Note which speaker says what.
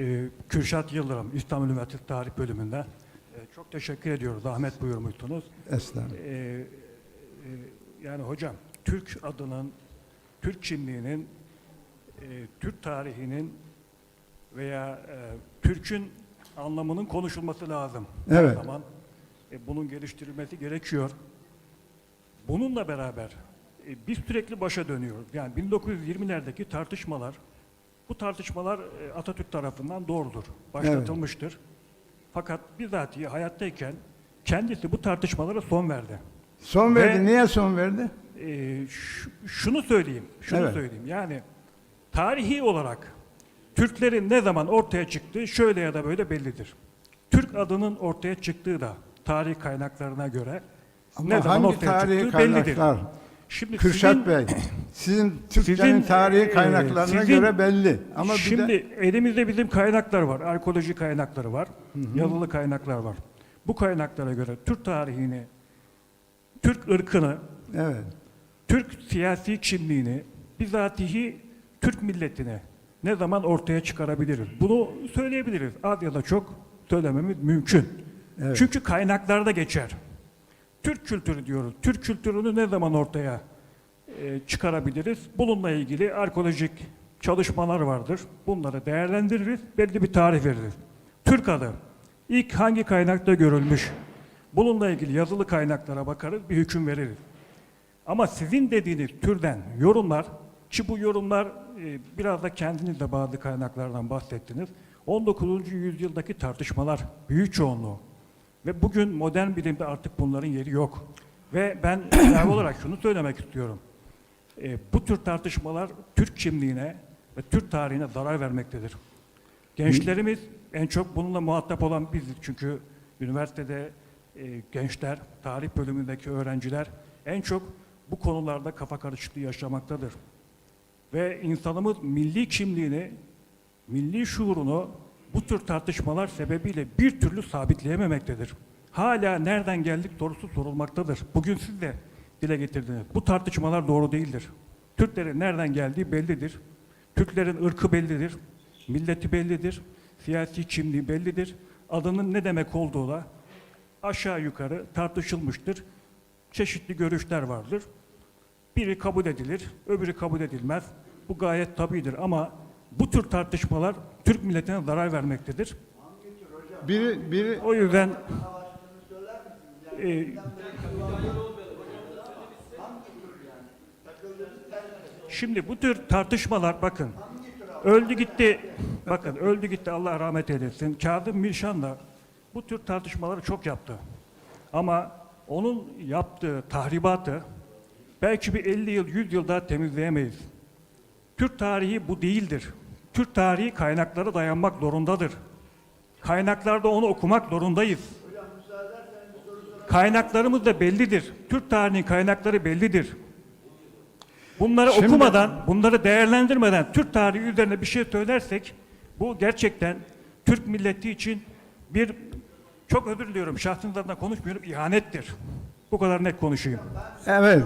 Speaker 1: Ee, Kürşat Yıldırım, İstanbul Üniversitesi Tarih Bölümünden. Ee, çok teşekkür ediyoruz. Zahmet buyurmuşsunuz.
Speaker 2: Estağfurullah.
Speaker 1: Ee, e, yani hocam, Türk adının, Türk kimliğinin, e, Türk tarihinin veya e, Türk'ün anlamının konuşulması lazım.
Speaker 2: Evet.
Speaker 1: Her zaman e, bunun geliştirilmesi gerekiyor. Bununla beraber e, biz sürekli başa dönüyoruz. Yani 1920'lerdeki tartışmalar, bu tartışmalar e, Atatürk tarafından doğrudur, başlatılmıştır. Fakat bizatihi hayattayken kendisi bu tartışmalara son verdi.
Speaker 2: Son verdi.
Speaker 1: Ve-
Speaker 2: Niye son verdi?
Speaker 1: Şu- şunu söyleyeyim, şunu
Speaker 2: Evet.
Speaker 1: söyleyeyim. Yani tarihi olarak Türklerin ne zaman ortaya çıktığı şöyle ya da böyle bellidir. Türk adının ortaya çıktığı da tarih kaynaklarına göre
Speaker 2: Ama
Speaker 1: ne zaman ortaya çıktığı bellidir. Şimdi
Speaker 2: Kürşat
Speaker 1: sizin-
Speaker 2: Bey, sizin Türkçenin
Speaker 1: Sizin,
Speaker 2: tarihi
Speaker 1: e,
Speaker 2: kaynaklarına
Speaker 1: sizin-
Speaker 2: göre belli. Ama
Speaker 1: Şimdi
Speaker 2: bir de
Speaker 1: elimizde bizim kaynaklar var. Arkeoloji kaynakları var. Yazılı kaynaklar var. Bu kaynaklara göre Türk tarihini, Türk ırkını,
Speaker 2: evet.
Speaker 1: Türk siyasi kimliğini, bizatihi Türk milletini ne zaman ortaya çıkarabiliriz? Bunu söyleyebiliriz. Az ya da çok söylememiz mümkün.
Speaker 2: Evet.
Speaker 1: Çünkü kaynaklarda geçer. Türk kültürü diyoruz. Türk kültürünü ne zaman ortaya e, çıkarabiliriz? Bununla ilgili arkeolojik çalışmalar vardır. Bunları değerlendiririz, belli bir tarih veririz. Türk adı ilk hangi kaynakta görülmüş? Bununla ilgili yazılı kaynaklara bakarız, bir hüküm veririz. Ama sizin dediğiniz türden yorumlar, ki bu yorumlar e, biraz da kendiniz de bazı kaynaklardan bahsettiniz. 19. yüzyıldaki tartışmalar büyük çoğunluğu. Ve bugün modern bilimde artık bunların yeri yok. Ve ben ilave olarak şunu söylemek istiyorum. E, bu tür tartışmalar Türk kimliğine ve Türk tarihine zarar vermektedir. Gençlerimiz en çok bununla muhatap olan biziz. Çünkü üniversitede e, gençler, tarih bölümündeki öğrenciler en çok bu konularda kafa karışıklığı yaşamaktadır. Ve insanımız milli kimliğini, milli şuurunu bu tür tartışmalar sebebiyle bir türlü sabitleyememektedir. Hala nereden geldik sorusu sorulmaktadır. Bugün siz de dile getirdiniz. Bu tartışmalar doğru değildir. Türklerin nereden geldiği bellidir. Türklerin ırkı bellidir. Milleti bellidir. Siyasi kimliği bellidir. Adının ne demek olduğu da aşağı yukarı tartışılmıştır. Çeşitli görüşler vardır. Biri kabul edilir, öbürü kabul edilmez. Bu gayet tabidir ama bu tür tartışmalar Türk milletine zarar vermektedir.
Speaker 2: biri, biri
Speaker 1: O yüzden e, şimdi bu tür tartışmalar bakın öldü gitti bakın öldü gitti Allah rahmet eylesin. Kazım Mişan da bu tür tartışmaları çok yaptı. Ama onun yaptığı tahribatı belki bir 50 yıl 100 yıl daha temizleyemeyiz. Türk tarihi bu değildir. Türk tarihi kaynaklara dayanmak zorundadır. Kaynaklarda onu okumak zorundayız. Kaynaklarımız da bellidir. Türk tarihinin kaynakları bellidir. Bunları
Speaker 2: Şimdi-
Speaker 1: okumadan, bunları değerlendirmeden Türk tarihi üzerine bir şey söylersek bu gerçekten Türk milleti için bir çok özür diliyorum şahsınız adına konuşmuyorum ihanettir. Bu kadar net konuşayım.
Speaker 2: evet